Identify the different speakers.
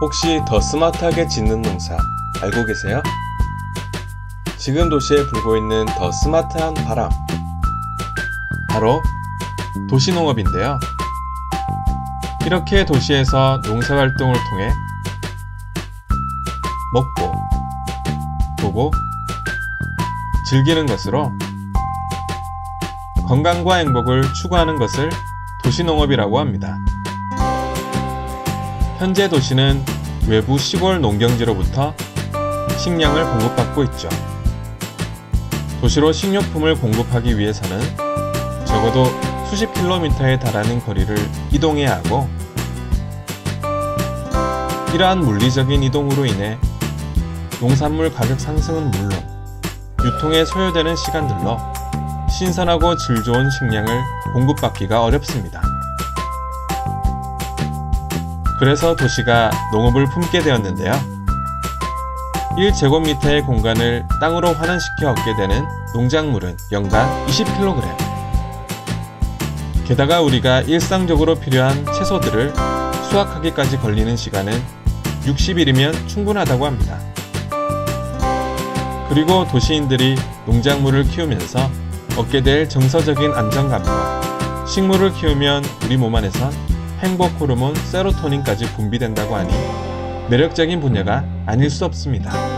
Speaker 1: 혹시 더 스마트하게 짓는 농사 알고 계세요? 지금 도시에 불고 있는 더 스마트한 바람. 바로 도시농업인데요. 이렇게 도시에서 농사활동을 통해 먹고, 보고, 즐기는 것으로 건강과 행복을 추구하는 것을 도시농업이라고 합니다. 현재 도시는 외부 시골 농경지로부터 식량을 공급받고 있죠. 도시로 식료품을 공급하기 위해서는 적어도 수십 킬로미터에 달하는 거리를 이동해야 하고 이러한 물리적인 이동으로 인해 농산물 가격 상승은 물론 유통에 소요되는 시간들로 신선하고 질 좋은 식량을 공급받기가 어렵습니다. 그래서 도시가 농업을 품게 되었는데요. 1제곱미터의 공간을 땅으로 환원시켜 얻게 되는 농작물은 연간 20kg. 게다가 우리가 일상적으로 필요한 채소들을 수확하기까지 걸리는 시간은 60일이면 충분하다고 합니다. 그리고 도시인들이 농작물을 키우면서 얻게 될 정서적인 안정감과 식물을 키우면 우리 몸 안에선 행복 호르몬 세로토닌까지 분비된다고 하니 매력적인 분야가 아닐 수 없습니다.